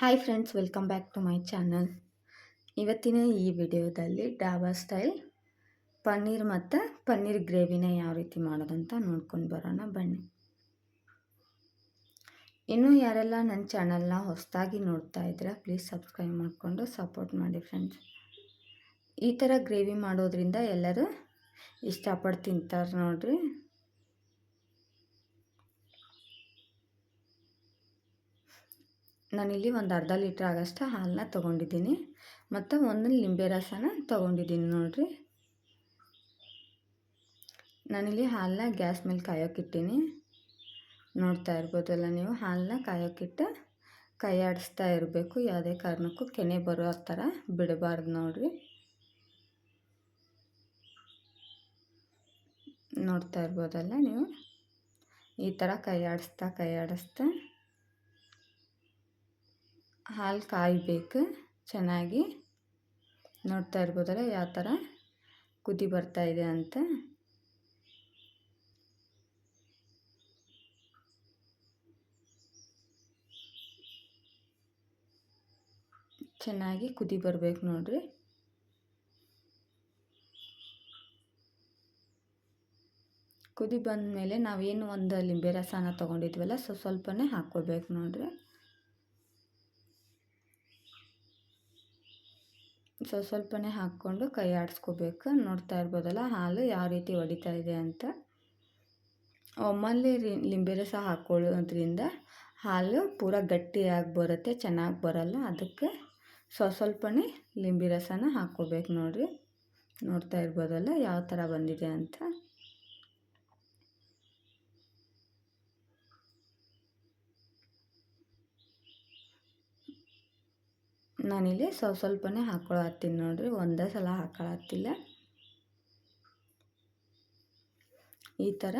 Hi friends welcome back to my channel ಇವತ್ತಿನ ಈ ವಿಡಿಯೋದಲ್ಲಿ ಡಾಬಾ ಸ್ಟೈಲ್ ಪನ್ನೀರ್ ಮತ್ತು ಪನ್ನೀರ್ ಗ್ರೇವಿನ ಯಾವ ರೀತಿ ಮಾಡೋದಂತ ನೋಡ್ಕೊಂಡು ಬರೋಣ ಬನ್ನಿ. ಇನ್ನೂ ಯಾರೆಲ್ಲ ನನ್ನ ಚಾನಲ್ನ ಹೊಸದಾಗಿ ನೋಡ್ತಾ ಇದ್ದೀರಾ ಪ್ಲೀಸ್ ಸಬ್ಸ್ಕ್ರೈಬ್ ಮಾಡಿಕೊಂಡು ಸಪೋರ್ಟ್ ಮಾಡಿ ಫ್ರೆಂಡ್ಸ್ ಈ ಥರ ಗ್ರೇವಿ ಮಾಡೋದ್ರಿಂದ ಎಲ್ಲರೂ ಇಷ್ಟಪಟ್ಟು ತಿಂತಾರೆ ನೋಡಿರಿ. ನಾನಿಲ್ಲಿ ಒಂದು ಅರ್ಧ ಲೀಟ್ರ್ ಆಗೋಷ್ಟು ಹಾಲನ್ನ ತೊಗೊಂಡಿದ್ದೀನಿ. ಮತ್ತು ಒಂದು ಲಿಂಬೆ ರಸನ ತೊಗೊಂಡಿದ್ದೀನಿ ನೋಡಿರಿ. ನಾನಿಲ್ಲಿ ಹಾಲನ್ನ ಗ್ಯಾಸ್ ಮೇಲೆ ಕಾಯೋಕ್ಕಿಟ್ಟೀನಿ ನೋಡ್ತಾ ಇರ್ಬೋದಲ್ಲ ನೀವು, ಹಾಲನ್ನ ಕಾಯೋಕ್ಕಿಟ್ಟು ಕೈ ಇರಬೇಕು. ಯಾವುದೇ ಕಾರಣಕ್ಕೂ ಕೆನೆ ಬರೋ ಥರ ಬಿಡಬಾರ್ದು ನೋಡಿರಿ. ನೋಡ್ತಾ ಇರ್ಬೋದಲ್ಲ ನೀವು? ಈ ಥರ ಕೈ ಆಡಿಸ್ತಾ ಹಾಲು ಕಾಯಬೇಕು ಚೆನ್ನಾಗಿ. ನೋಡ್ತಾ ಇರ್ಬೋದಲ್ಲ ಯಾವ ಥರ? ಕುದಿ ಬರ್ತಾ ಇದೆ ಅಂತ. ಚೆನ್ನಾಗಿ ಕುದಿ ಬರಬೇಕು ನೋಡ್ರಿ. ಕುದಿ ಬಂದ ಮೇಲೆ ನಾವೇನು ಒಂದು ಲಿಂಬೆ ರಸನ ತೊಗೊಂಡಿದ್ವಲ್ಲ, ಸೊ ಸ್ವಲ್ಪನೇ ಹಾಕ್ಕೋಬೇಕು ನೋಡ್ರಿ. ಸೊ ಸ್ವಲ್ಪನೇ ಹಾಕ್ಕೊಂಡು ಕೈ ಆಡಿಸ್ಕೋಬೇಕು. ನೋಡ್ತಾ ಇರ್ಬೋದಲ್ಲ, ಹಾಲು ಯಾವ ರೀತಿ ಹೊಡಿತಾ ಇದೆ ಅಂತ. ಒಮ್ಮಲ್ಲಿ ಲಿಂಬೆ ರಸ ಹಾಕ್ಕೊಳ್ಳೋದ್ರಿಂದ ಹಾಲು ಪೂರ ಗಟ್ಟಿಯಾಗಿ ಬರುತ್ತೆ, ಚೆನ್ನಾಗಿ ಬರಲ್ಲ. ಅದಕ್ಕೆ ಸ್ವಲ್ಪ ಸ್ವಲ್ಪನೇ ಲಿಂಬೆ ರಸನ ಹಾಕ್ಕೋಬೇಕು ನೋಡಿರಿ. ನೋಡ್ತಾ ಇರ್ಬೋದಲ್ಲ, ಯಾವ ಥರ ಬಂದಿದೆ ಅಂತ. ನಾನಿಲ್ಲಿ ಸ್ವಲ್ಪ ಸ್ವಲ್ಪನೇ ಹಾಕ್ಕೊಳತ್ತೀನಿ ನೋಡಿರಿ, ಒಂದೇ ಸಲ ಹಾಕ್ಕೊಳತ್ತಿಲ್ಲ. ಈ ಥರ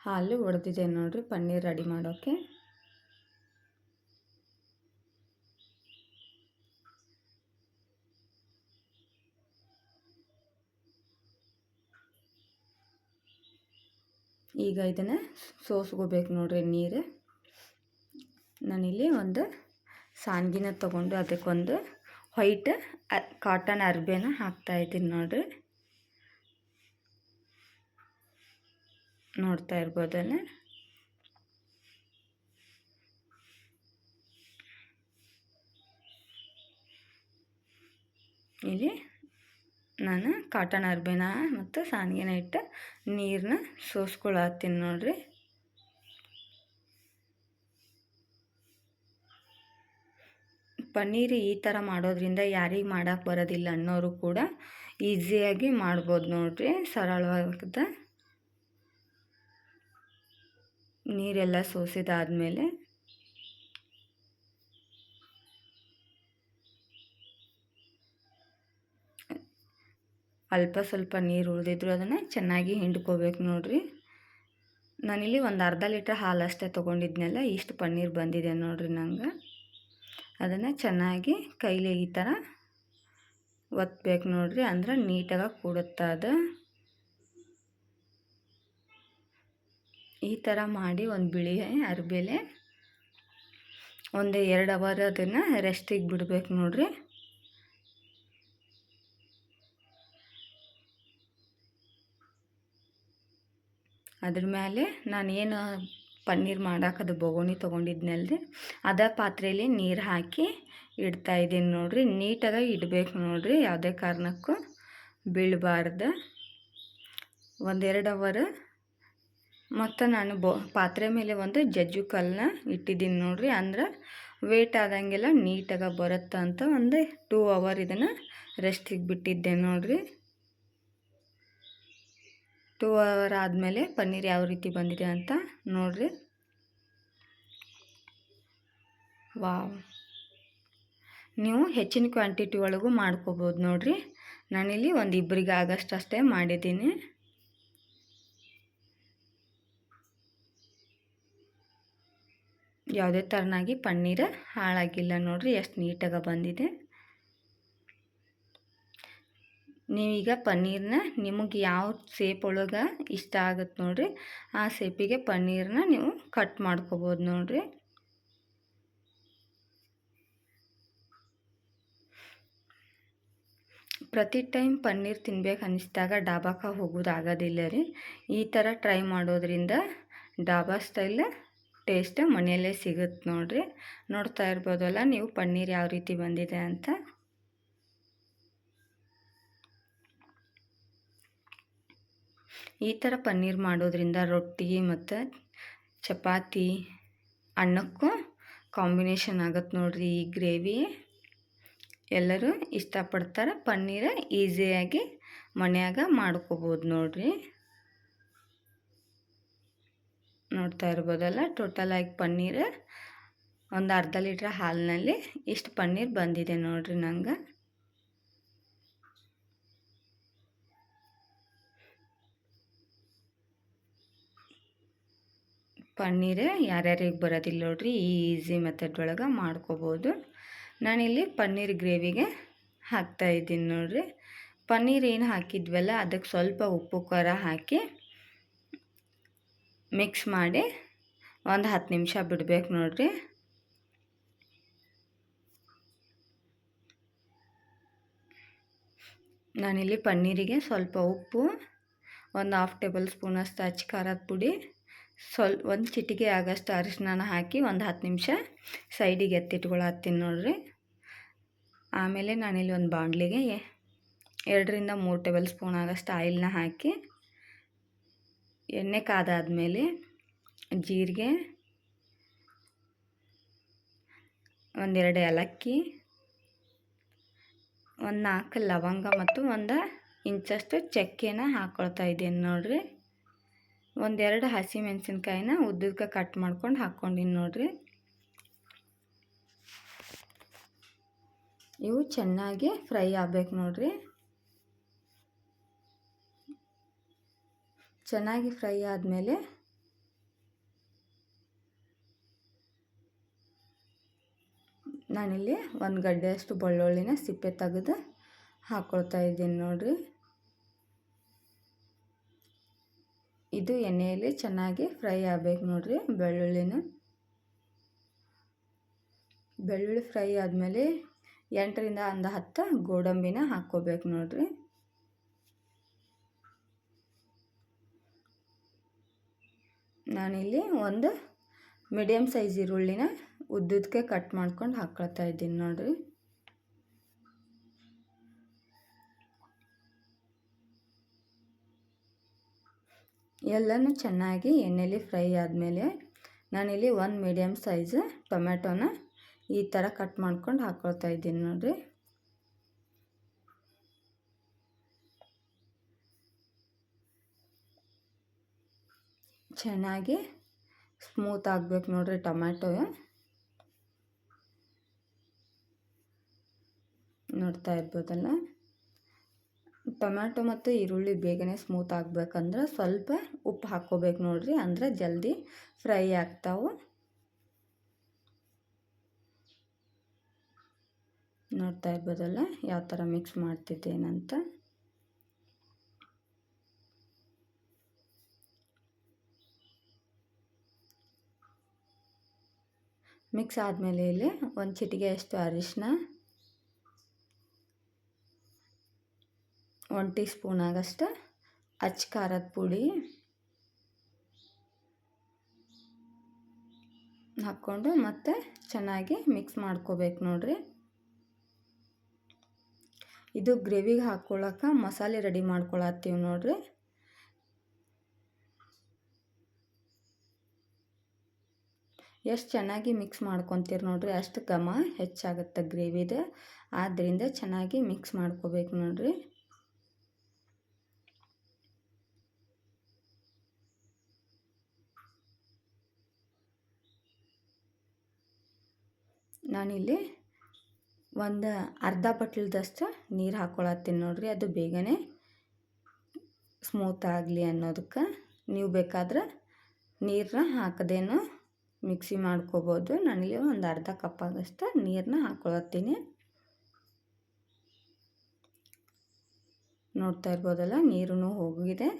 ಹಾಲು ಒಡೆದಿದೆ ನೋಡಿರಿ ಪನ್ನೀರ್ ರೆಡಿ ಮಾಡೋಕ್ಕೆ ಈಗ ಇದನ್ನು ಸೋಸ್ಕೋಬೇಕು ನೋಡಿರಿ ನೀರು. ನಾನಿಲ್ಲಿ ಒಂದು ಸಾನ್ಗಿನ ತೊಗೊಂಡು ಅದಕ್ಕೊಂದು ವೈಟ್ ಕಾಟನ್ ಅರ್ಬೆನ ಹಾಕ್ತಾಯಿದ್ದೀನಿ ನೋಡಿರಿ. ನೋಡ್ತಾ ಇರ್ಬೋದಲ್ಲ ಇಲ್ಲಿ ನಾನು ಕಾಟನ್ ಅರ್ಬೆನ ಮತ್ತು ಸಾನ್ಗಿನ ಇಟ್ಟು ನೀರನ್ನ ಸೋಸ್ಕೊಳತ್ತೀನಿ ನೋಡಿರಿ. ಪನ್ನೀರ್ ಈ ಥರ ಮಾಡೋದ್ರಿಂದ ಯಾರಿಗೆ ಮಾಡೋಕ್ಕೆ ಬರೋದಿಲ್ಲ ಅನ್ನೋರು ಕೂಡ ಈಸಿಯಾಗಿ ಮಾಡ್ಬೋದು ನೋಡಿರಿ, ಸರಳವಾದ ನೀರೆಲ್ಲ ಸೋಸಿದಾದಮೇಲೆ. ಅಲ್ಪ ಸ್ವಲ್ಪ ನೀರು ಉಳಿದಿದ್ರು ಅದನ್ನು ಚೆನ್ನಾಗಿ ಹಿಂಡ್ಕೋಬೇಕು ನೋಡಿರಿ. ನಾನಿಲ್ಲಿ ಒಂದು ಅರ್ಧ ಲೀಟ್ರ್ ಹಾಲು ಅಷ್ಟೇ ತೊಗೊಂಡಿದ್ನೆಲ್ಲ, ಇಷ್ಟು ಪನ್ನೀರ್ ಬಂದಿದೆ ನೋಡಿರಿ ನಂಗೆ. ಅದನ್ನು ಚೆನ್ನಾಗಿ ಕೈಲಿ ಈ ಥರ ಒತ್ತಬೇಕು ನೋಡಿರಿ. ಅಂದ್ರೆ ನೀಟಾಗಿ ಕೂಡುತ್ತೆ ಅದು. ಈ ಥರ ಮಾಡಿ ಒಂದು ಬಿಳಿ ಅರ್ಬೇಲೆ ಒಂದು ಎರಡು ಅವರ್ ಅದನ್ನು ರೆಸ್ಟಿಗೆ ಬಿಡಬೇಕು ನೋಡಿರಿ. ಅದ್ರ ಮೇಲೆ ನಾನೇನು ಪನ್ನೀರ್ ಮಾಡೋಕೆ ಅದು ಬೊಗೋಣಿ ರೀ ಅದೇ ಪಾತ್ರೆಯಲ್ಲಿ ನೀರು ಹಾಕಿ ಇಡ್ತಾ ಇದ್ದೀನಿ ನೋಡಿರಿ. ನೀಟಾಗಿ ಇಡಬೇಕು ನೋಡಿರಿ. ಯಾವುದೇ ಕಾರಣಕ್ಕೂ ಬೀಳಬಾರ್ದು. ಒಂದೆರಡು ಅವರ್. ಮತ್ತು ನಾನು ಬೊ, ಪಾತ್ರೆ ಮೇಲೆ ಒಂದು ಜಜ್ಜು ಕಲ್ಲನ್ನ ಇಟ್ಟಿದ್ದೀನಿ ನೋಡಿರಿ. ಅಂದ್ರೆ ವೇಟ್ ಆದಂಗೆಲ್ಲ ನೀಟಾಗಿ ಬರುತ್ತೆ ಅಂತ ಒಂದು ಟೂ ಅವರ್ ಇದನ್ನು ರೆಸ್ಟಿಗೆ ಬಿಟ್ಟಿದ್ದೆ ನೋಡಿರಿ. ಟೂ ಅವರ್ ಆದಮೇಲೆ ಪನ್ನೀರ್ ಯಾವ ರೀತಿ ಬಂದಿದೆ ಅಂತ ನೋಡಿರಿ. ವಾವ್ ನೀವು ಹೆಚ್ಚಿನ ಕ್ವಾಂಟಿಟಿ ಒಳಗೂ ಮಾಡ್ಕೋಬೋದು ನೋಡಿರಿ. ನಾನಿಲ್ಲಿ ಒಂದು ಇಬ್ಬರಿಗೆ ಆಗಷ್ಟು ಅಷ್ಟೇ ಮಾಡಿದ್ದೀನಿ. ಯಾವುದೇ ಥರನಾಗಿ ಪನ್ನೀರ್ ಹಾಳಾಗಿಲ್ಲ ನೋಡಿರಿ, ಎಷ್ಟು ನೀಟಾಗಿ ಬಂದಿದೆ. ನೀವೀಗ ಪನ್ನೀರನ್ನ ನಿಮಗೆ ಯಾವ ಸೇಪ್ ಒಳಗೆ ಇಷ್ಟ ಆಗುತ್ತೆ ನೋಡಿರಿ, ಆ ಸೇಪಿಗೆ ಪನ್ನೀರನ್ನ ನೀವು ಕಟ್ ಮಾಡ್ಕೋಬೋದು ನೋಡಿರಿ. ಪ್ರತಿ ಟೈಮ್ ಪನ್ನೀರ್ ತಿನ್ಬೇಕು ಅನ್ನಿಸ್ದಾಗ ಡಾಬಾಕ ಹೋಗೋದಾಗೋದಿಲ್ಲ ರೀ. ಈ ಥರ ಟ್ರೈ ಮಾಡೋದ್ರಿಂದ ಡಾಬಾ ಸ್ಟೈಲ್ ಟೇಸ್ಟ್ ಮನೆಯಲ್ಲೇ ಸಿಗುತ್ತೆ ನೋಡಿರಿ. ನೋಡ್ತಾ ಇರ್ಬೋದಲ್ಲ, ನೀವು ಪನ್ನೀರ್ ಯಾವ ರೀತಿ ಬಂದಿದೆ ಅಂತ. ಈ ಥರ ಪನ್ನೀರ್ ಮಾಡೋದ್ರಿಂದ ರೊಟ್ಟಿ ಮತ್ತು ಚಪಾತಿ ಅನ್ನಕ್ಕೂ ಕಾಂಬಿನೇಷನ್ ಆಗತ್ತೆ ನೋಡಿರಿ ಈ ಗ್ರೇವಿ ಎಲ್ಲರೂ ಇಷ್ಟಪಡ್ತಾರೆ ಪನ್ನೀರ ಈಸಿಯಾಗಿ ಮನೆಯಾಗ ಮಾಡ್ಕೋಬೋದು ನೋಡಿರಿ. ನೋಡ್ತಾ ಇರ್ಬೋದಲ್ಲ ಟೋಟಲಾಗಿ ಪನ್ನೀರ ಒಂದು ಅರ್ಧ ಲೀಟ್ರ್ ಹಾಲಿನಲ್ಲಿ ಇಷ್ಟು ಪನ್ನೀರ್ ಬಂದಿದೆ ನೋಡಿರಿ ನಂಗೆ. ಪನ್ನೀರ್ ಯಾರ್ಯಾರಿಗೆ ಬರೋದಿಲ್ಲ ನೋಡ್ರಿ ಈಸಿ ಮೆಥಡ್ ಒಳಗೆ ಮಾಡ್ಕೋಬೋದು. ನಾನಿಲ್ಲಿ ಪನ್ನೀರ್ ಗ್ರೇವಿಗೆ ಹಾಕ್ತಾ ಇದ್ದೀನಿ ನೋಡ್ರಿ. ಪನ್ನೀರ್ ಏನು ಹಾಕಿದ್ವಲ್ಲ ಅದಕ್ಕೆ ಸ್ವಲ್ಪ ಉಪ್ಪು, ಖಾರ ಹಾಕಿ ಮಿಕ್ಸ್ ಮಾಡಿ ಒಂದು ಹತ್ತು ನಿಮಿಷ ಬಿಡಬೇಕು ನೋಡ್ರಿ. ನಾನಿಲ್ಲಿ ಪನ್ನೀರಿಗೆ ಸ್ವಲ್ಪ ಉಪ್ಪು, ಒಂದು ಹಾಫ್ ಟೇಬಲ್ ಸ್ಪೂನಷ್ಟು ಅಚ್ಚ ಖಾರದ ಪುಡಿ ಸ್ವಲ್ಪ ಒಂದು ಚಿಟಿಗೆ ಆಗಷ್ಟು ಅರಿಶಿನ ಹಾಕಿ ಒಂದು ಹತ್ತು ನಿಮಿಷ ಸೈಡಿಗೆ ಎತ್ತಿಟ್ಕೊಳತ್ತೀನಿ ನೋಡಿರಿ. ಆಮೇಲೆ ನಾನಿಲ್ಲಿ ಒಂದು ಬಾಂಡ್ಲಿಗೆ ಎರಡರಿಂದ ಮೂರು ಟೇಬಲ್ ಸ್ಪೂನ್ ಆಗೋಷ್ಟು ಆಯಿಲ್ನ ಹಾಕಿ, ಎಣ್ಣೆ ಕಾದಾದಮೇಲೆ ಜೀರಿಗೆ ಒಂದೆರಡು ಏಲಕ್ಕಿ, ಒಂದು ನಾಲ್ಕು ಲವಂಗ ಮತ್ತು ಒಂದು ಇಂಚಷ್ಟು ಚಕ್ಕೆನ ಹಾಕ್ಕೊಳ್ತಾ ಇದ್ದೀನಿ ನೋಡಿರಿ. ಒಂದೆರಡು ಹಸಿ ಮೆಣಸಿನ್ಕಾಯಿನ ಉದ್ದಕ್ಕೆ ಕಟ್ ಮಾಡ್ಕೊಂಡು ಹಾಕ್ಕೊಂಡಿನಿ ನೋಡಿರಿ. ಇವು ಚೆನ್ನಾಗಿ ಫ್ರೈ ಆಗ್ಬೇಕು ನೋಡಿರಿ. ಚೆನ್ನಾಗಿ ಫ್ರೈ ಆದಮೇಲೆ ನಾನಿಲ್ಲಿ ಒಂದು ಗಡ್ಡೆಯಷ್ಟು ಬೆಳ್ಳುಳ್ಳಿನ ಸಿಪ್ಪೆ ತೆಗೆದು ಹಾಕ್ಕೊಳ್ತಾ ಇದ್ದೀನಿ ನೋಡಿರಿ. ಇದು ಎಣ್ಣೆಯಲ್ಲಿ ಚೆನ್ನಾಗಿ ಫ್ರೈ ಆಗಬೇಕು ನೋಡಿರಿ ಬೆಳ್ಳುಳ್ಳಿನ. ಬೆಳ್ಳುಳ್ಳಿ ಫ್ರೈ ಆದಮೇಲೆ ಎಂಟರಿಂದ ಒಂದು ಹತ್ತು ಗೋಡಂಬಿನ ಹಾಕ್ಕೋಬೇಕು ನೋಡಿರಿ. ನಾನಿಲ್ಲಿ ಒಂದು ಮೀಡಿಯಮ್ ಸೈಜ್ ಈರುಳ್ಳಿನ ಉದ್ದುದಕ್ಕೆ ಕಟ್ ಮಾಡ್ಕೊಂಡು ಹಾಕ್ಕೊಳ್ತಾ ಇದ್ದೀನಿ ನೋಡಿರಿ. ಎಲ್ಲನೂ ಚೆನ್ನಾಗಿ ಎಣ್ಣೆಲಿ ಫ್ರೈ ಆದಮೇಲೆ ನಾನಿಲ್ಲಿ ಒಂದು ಮೀಡಿಯಮ್ ಸೈಜ್ ಟೊಮೆಟೊನ ಈ ಥರ ಕಟ್ ಮಾಡ್ಕೊಂಡು ಹಾಕ್ಕೊಳ್ತಾ ಇದ್ದೀನಿ ನೋಡಿರಿ. ಚೆನ್ನಾಗಿ ಸ್ಮೂತ್ ಆಗಬೇಕು ನೋಡಿರಿ ಟೊಮ್ಯಾಟೊ. ನೋಡ್ತಾ ಇರ್ಬೋದಲ್ಲ? ಟೊಮ್ಯಾಟೊ ಮತ್ತು ಈರುಳ್ಳಿ ಬೇಗನೆ ಸ್ಮೂತ್ ಆಗಬೇಕಂದ್ರೆ ಸ್ವಲ್ಪ ಉಪ್ಪು ಹಾಕ್ಕೋಬೇಕು ನೋಡಿರಿ. ಅಂದರೆ ಜಲ್ದಿ ಫ್ರೈ ಆಗ್ತಾವೆ. ನೋಡ್ತಾ ಇರ್ಬೋದಲ್ಲ, ಯಾವ ಥರ ಮಿಕ್ಸ್ ಮಾಡ್ತಿದ್ದೇನಂತ. ಮಿಕ್ಸ್ ಆದಮೇಲೆ ಇಲ್ಲಿ ಒಂದು ಚಿಟಿಗೆ ಅಷ್ಟು ಅರಿಶಿನ ಒಂದು ಟೀ ಸ್ಪೂನ್ ಆಗಷ್ಟು ಅಚ್ಚ ಖಾರದ ಪುಡಿ ಹಾಕ್ಕೊಂಡು ಮತ್ತೆ ಚೆನ್ನಾಗಿ ಮಿಕ್ಸ್ ಮಾಡ್ಕೋಬೇಕು ನೋಡ್ರಿ. ಇದು ಗ್ರೇವಿಗೆ ಹಾಕ್ಕೊಳಕ್ಕೆ ಮಸಾಲೆ ರೆಡಿ ಮಾಡ್ಕೊಳತ್ತೀವಿ ನೋಡಿರಿ. ಎಷ್ಟು ಚೆನ್ನಾಗಿ ಮಿಕ್ಸ್ ಮಾಡ್ಕೊತೀರಿ ನೋಡ್ರಿ, ಅಷ್ಟು ಘಮ ಹೆಚ್ಚಾಗುತ್ತೆ ಗ್ರೇವಿದು ಆದ್ದರಿಂದ ಚೆನ್ನಾಗಿ ಮಿಕ್ಸ್ ಮಾಡ್ಕೋಬೇಕು ನೋಡಿರಿ. ನಾನಿಲ್ಲಿ ಒಂದು ಅರ್ಧ ಬಟ್ಲದಷ್ಟು ನೀರು ಹಾಕ್ಕೊಳತ್ತೀನಿ ನೋಡಿರಿ, ಅದು ಬೇಗನೆ ಸ್ಮೂತ್ ಆಗಲಿ ಅನ್ನೋದಕ್ಕೆ. ನೀವು ಬೇಕಾದ್ರೆ ನೀರನ್ನ ಹಾಕದೇನು ಮಿಕ್ಸಿ ಮಾಡ್ಕೋಬೋದು. ನಾನಿಲ್ಲಿ ಒಂದು ಅರ್ಧ ಕಪ್ ಆಗಷ್ಟು ನೀರನ್ನ ಹಾಕ್ಕೊಳತ್ತೀನಿ ನೋಡ್ತಾ ಇರ್ಬೋದಲ್ಲ ನೀರು ಹೋಗಿದೆ.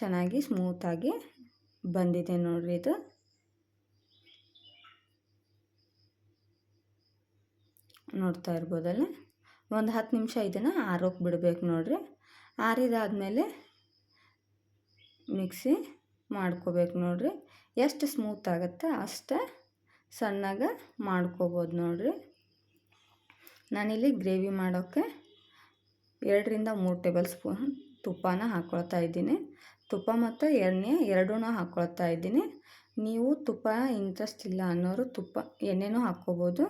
ಚೆನ್ನಾಗಿ ಸ್ಮೂತಾಗಿ ಬಂದಿದೆ ನೋಡಿರಿ ಇದು. ನೋಡ್ತಾ ಇರ್ಬೋದಲ್ಲ? ಒಂದು ಹತ್ತು ನಿಮಿಷ ಇದನ್ನು ಆರೋಕ್ಕೆ ಬಿಡಬೇಕು ನೋಡಿರಿ. ಆರಿದಾದಮೇಲೆ ಮಿಕ್ಸಿ ಮಾಡ್ಕೋಬೇಕು ನೋಡಿರಿ. ಎಷ್ಟು ಸ್ಮೂತ್ ಆಗುತ್ತೆ ಅಷ್ಟೇ ಸಣ್ಣಗೆ ಮಾಡ್ಕೋಬೋದು ನೋಡಿರಿ. ನಾನಿಲ್ಲಿ ಗ್ರೇವಿ ಮಾಡೋಕ್ಕೆ ಎರಡರಿಂದ ಮೂರು ಟೇಬಲ್ ಸ್ಪೂನ್ ತುಪ್ಪನ ಹಾಕ್ಕೊಳ್ತಾ ಇದ್ದೀನಿ. ತುಪ್ಪ ಮತ್ತು ಎಣ್ಣೆ ಎರಡೂ ಹಾಕ್ಕೊಳ್ತಾ ಇದ್ದೀನಿ. ನೀವು ತುಪ್ಪ ಇಂಟ್ರೆಸ್ಟ್ ಇಲ್ಲ ಅನ್ನೋರು ತುಪ್ಪ, ಎಣ್ಣೆನೂ ಹಾಕ್ಕೋಬೋದು.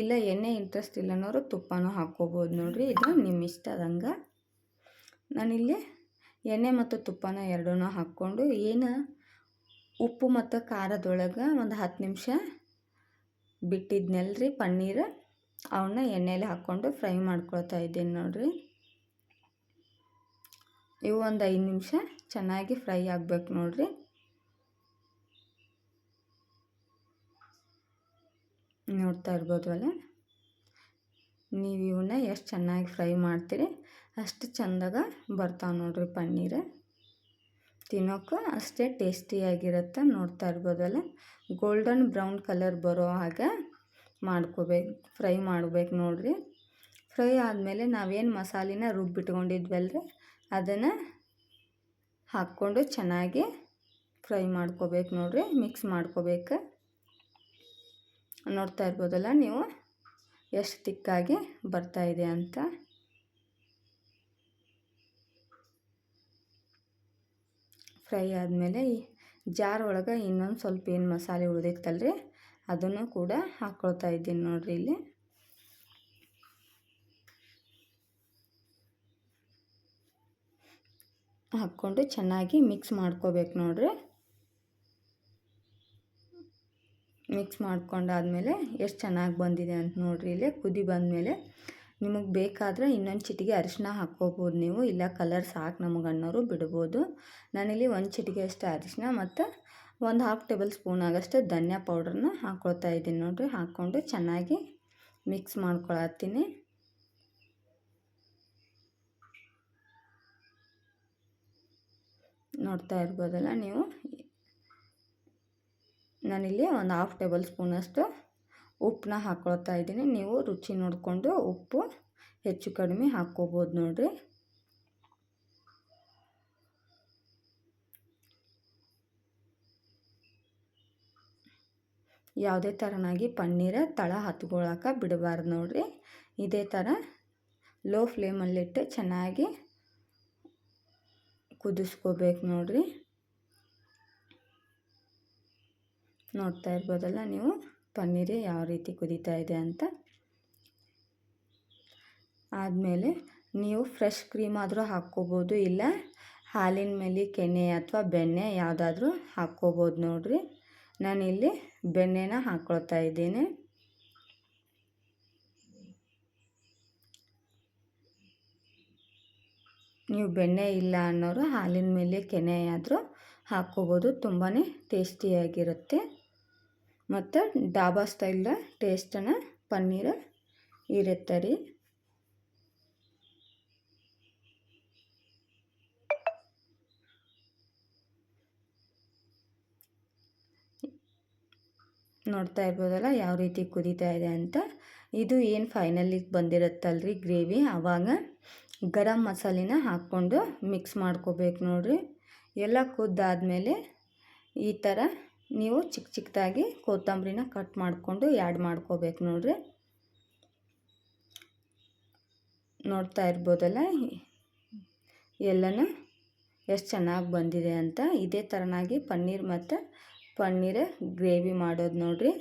ಇಲ್ಲ ಎಣ್ಣೆ ಇಂಟ್ರೆಸ್ಟ್ ಇಲ್ಲ ಅನ್ನೋರು ತುಪ್ಪನೂ ಹಾಕ್ಕೋಬೋದು ನೋಡಿರಿ, ಇದು ನಿಮ್ಮ ಇಷ್ಟದಂಗೆ. ನಾನಿಲ್ಲಿ ಎಣ್ಣೆ ಮತ್ತು ತುಪ್ಪನ ಎರಡೂ ಹಾಕ್ಕೊಂಡು ಏನು ಉಪ್ಪು ಮತ್ತು ಖಾರದೊಳಗೆ ಒಂದು ಹತ್ತು ನಿಮಿಷ ಬಿಟ್ಟಿದ್ನಲ್ರಿ ಪನ್ನೀರ್, ಅವನ್ನ ಎಣ್ಣೆಯಲ್ಲಿ ಹಾಕ್ಕೊಂಡು ಫ್ರೈ ಮಾಡ್ಕೊಳ್ತಾ ಇದ್ದೀನಿ ನೋಡಿರಿ. ಇವು ಒಂದು ಐದು ನಿಮಿಷ ಚೆನ್ನಾಗಿ ಫ್ರೈ ಆಗಬೇಕು ನೋಡಿರಿ. ನೋಡ್ತಾ ಇರ್ಬೋದಲ್ಲ? ನೀವು ಇವನ್ನ ಎಷ್ಟು ಚೆನ್ನಾಗಿ ಫ್ರೈ ಮಾಡ್ತೀರಿ ಅಷ್ಟು ಚಂದಾಗ ಬರ್ತಾವೆ ನೋಡಿರಿ ಪನ್ನೀರು. ತಿನ್ನೋಕೆ ಅಷ್ಟೇ ಟೇಸ್ಟಿಯಾಗಿರುತ್ತೆ ನೋಡ್ತಾ ಇರ್ಬೋದಲ್ಲ? ಗೋಲ್ಡನ್ ಬ್ರೌನ್ ಕಲರ್ ಬರೋ ಹಾಗೆ ಮಾಡ್ಕೋಬೇಕು, ಫ್ರೈ ಮಾಡ್ಬೇಕು ನೋಡಿರಿ. ಫ್ರೈ ಆದಮೇಲೆ ನಾವೇನು ಮಸಾಲಿನ ರುಬ್ಬಿಟ್ಕೊಂಡಿದ್ವಲ್ರಿ ಅದನ್ನು ಹಾಕ್ಕೊಂಡು ಚೆನ್ನಾಗಿ ಫ್ರೈ ಮಾಡ್ಕೋಬೇಕು ನೋಡಿರಿ, ಮಿಕ್ಸ್ ಮಾಡ್ಕೋಬೇಕು. ನೋಡ್ತಾ ಇರ್ಬೋದಲ್ಲ ನೀವು? ಎಷ್ಟು ತಿಕ್ಕಾಗಿ ಬರ್ತಾಯಿದೆ ಅಂತ. ಫ್ರೈ ಆದಮೇಲೆ ಈ ಜಾರ್ ಒಳಗೆ ಇನ್ನೊಂದು ಸ್ವಲ್ಪ ಏನು ಮಸಾಲೆ ಉಳಿದಿತ್ತಲ್ರಿ, ಅದನ್ನು ಕೂಡ ಹಾಕ್ಕೊಳ್ತಾ ಇದ್ದೀನಿ ನೋಡಿರಿ ಇಲ್ಲಿ. ಹಾಕ್ಕೊಂಡು ಚೆನ್ನಾಗಿ ಮಿಕ್ಸ್ ಮಾಡ್ಕೋಬೇಕು ನೋಡ್ರಿ. ಮಿಕ್ಸ್ ಮಾಡ್ಕೊಂಡಾದ್ಮೇಲೆ ಎಷ್ಟು ಚೆನ್ನಾಗಿ ಬಂದಿದೆ ಅಂತ ನೋಡ್ರಿ ಇಲ್ಲೇ ಕುದಿ ಬಂದಮೇಲೆ. ನಿಮಗೆ ಬೇಕಾದರೆ ಇನ್ನೊಂದು ಚಿಟಿಗೆ ಅರಿಶಿನ ಹಾಕ್ಕೋಬೋದು ನೀವು, ಇಲ್ಲ ಕಲರ್ ಸಾಕು ನಮಗೆ ಅನ್ನೋರು ಬಿಡ್ಬೋದು. ನಾನಿಲ್ಲಿ ಒಂದು ಚಿಟಿಗೆ ಅಷ್ಟು ಅರಿಶಿನ ಮತ್ತು ಒಂದು ಹಾಫ್ ಟೇಬಲ್ ಸ್ಪೂನ್ ಆಗಷ್ಟು ಧನ್ಯ ಪೌಡ್ರನ್ನ ಹಾಕ್ಕೊಳ್ತಾ ಇದ್ದೀನಿ ನೋಡಿರಿ, ಹಾಕ್ಕೊಂಡು ಚೆನ್ನಾಗಿ ಮಿಕ್ಸ್ ಮಾಡ್ಕೊಳತ್ತೀನಿ. ನೋಡ್ತಾ ಇರ್ಬೋದಲ್ಲ ನೀವು? ನಾನಿಲ್ಲಿ ಒಂದು ಹಾಫ್ ಟೇಬಲ್ ಸ್ಪೂನಷ್ಟು ಉಪ್ಪನ್ನ ಹಾಕ್ಕೊಳ್ತಾ ಇದ್ದೀನಿ. ನೀವು ರುಚಿ ನೋಡಿಕೊಂಡು ಉಪ್ಪು ಹೆಚ್ಚು ಕಡಿಮೆ ಹಾಕ್ಕೋಬೋದು ನೋಡಿರಿ. ಯಾವುದೇ ಥರನಾಗಿ ಪನ್ನೀರ ತಳ ಹತ್ಕೊಳಕ್ಕೆ ಬಿಡಬಾರ್ದು ನೋಡಿರಿ. ಇದೇ ಥರ ಲೋ ಫ್ಲೇಮಲ್ಲಿಟ್ಟು ಚೆನ್ನಾಗಿ ಕುದಿಸ್ಕೋಬೇಕು ನೋಡಿರಿ. ನೋಡ್ತಾ ಇರ್ಬೋದಲ್ಲ ನೀವು, ಪನ್ನೀರು ಯಾವ ರೀತಿ ಕುದೀತಾ ಇದೆ ಅಂತ. ಆದಮೇಲೆ ನೀವು ಫ್ರೆಶ್ ಕ್ರೀಮ್ ಆದರೂ ಹಾಕ್ಕೋಬೋದು, ಇಲ್ಲ ಹಾಲಿನ ಮೇಲೆ ಕೆನೆ ಅಥವಾ ಬೆಣ್ಣೆ ಯಾವುದಾದ್ರೂ ಹಾಕ್ಕೋಬೋದು ನೋಡಿರಿ. ನಾನಿಲ್ಲಿ ಬೆಣ್ಣೆನ ಹಾಕ್ಕೊಳ್ತಾ ಇದ್ದೀನಿ. ನೀವು ಬೆಣ್ಣೆ ಇಲ್ಲ ಅನ್ನೋರು ಹಾಲಿನ ಮೇಲೆ ಕೆನೆ ಆದರೂ ಹಾಕ್ಕೋಬೋದು. ತುಂಬಾ ಟೇಸ್ಟಿಯಾಗಿರುತ್ತೆ. ಮತ್ತು ಡಾಬಾ ಸ್ಟೈಲ್ ಟೇಸ್ಟನ್ನ ಪನ್ನೀರ್ ಇರುತ್ತೆ ರೀ. ನೋಡ್ತಾ ಇರ್ಬೋದಲ್ಲ ಯಾವ ರೀತಿ ಕುದೀತಾ ಇದೆ ಅಂತ. ಇದು ಏನು ಫೈನಲಿಗೆ ಬಂದಿರುತ್ತಲ್ರಿ ಗ್ರೇವಿ? ಆವಾಗ ಗರಂ ಮಸಾಲೆನ ಹಾಕ್ಕೊಂಡು ಮಿಕ್ಸ್ ಮಾಡ್ಕೋಬೇಕು ನೋಡಿರಿ. ಎಲ್ಲ ಕುದ್ದಾದಮೇಲೆ ಈ ಥರ ನೀವು ಚಿಕ್ಕ ಚಿಕ್ಕದಾಗಿ ಕೊತ್ತಂಬರಿನ ಕಟ್ ಮಾಡಿಕೊಂಡು ಆ್ಯಡ್ ಮಾಡ್ಕೋಬೇಕು ನೋಡಿರಿ. ನೋಡ್ತಾ ಇರ್ಬೋದಲ್ಲ? ಎಲ್ಲನೂ ಎಷ್ಟು ಚೆನ್ನಾಗಿ ಬಂದಿದೆ ಅಂತ ಇದೇ ಥರನಾಗಿ ಪನ್ನೀರ್ ಮತ್ತು ಪನ್ನೀರ್ ಗ್ರೇವಿ ಮಾಡೋದು ನೋಡಿರಿ.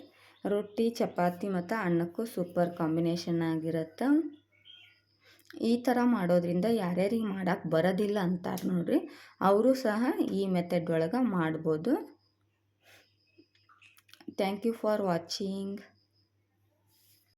ರೊಟ್ಟಿ, ಚಪಾತಿ ಮತ್ತು ಅನ್ನಕ್ಕೂ ಸೂಪರ್ ಕಾಂಬಿನೇಷನ್ ಆಗಿರುತ್ತೆ. ಈ ಥರ ಮಾಡೋದ್ರಿಂದ ಯಾರ್ಯಾರಿಗೆ ಮಾಡೋಕ್ಕೆ ಬರೋದಿಲ್ಲ ಅಂತಾರೆ ನೋಡಿರಿ. ಅವರು ಸಹ ಈ ಮೆಥಡ್ ಒಳಗೆ ಮಾಡ್ಬೋದು. Thank you for watching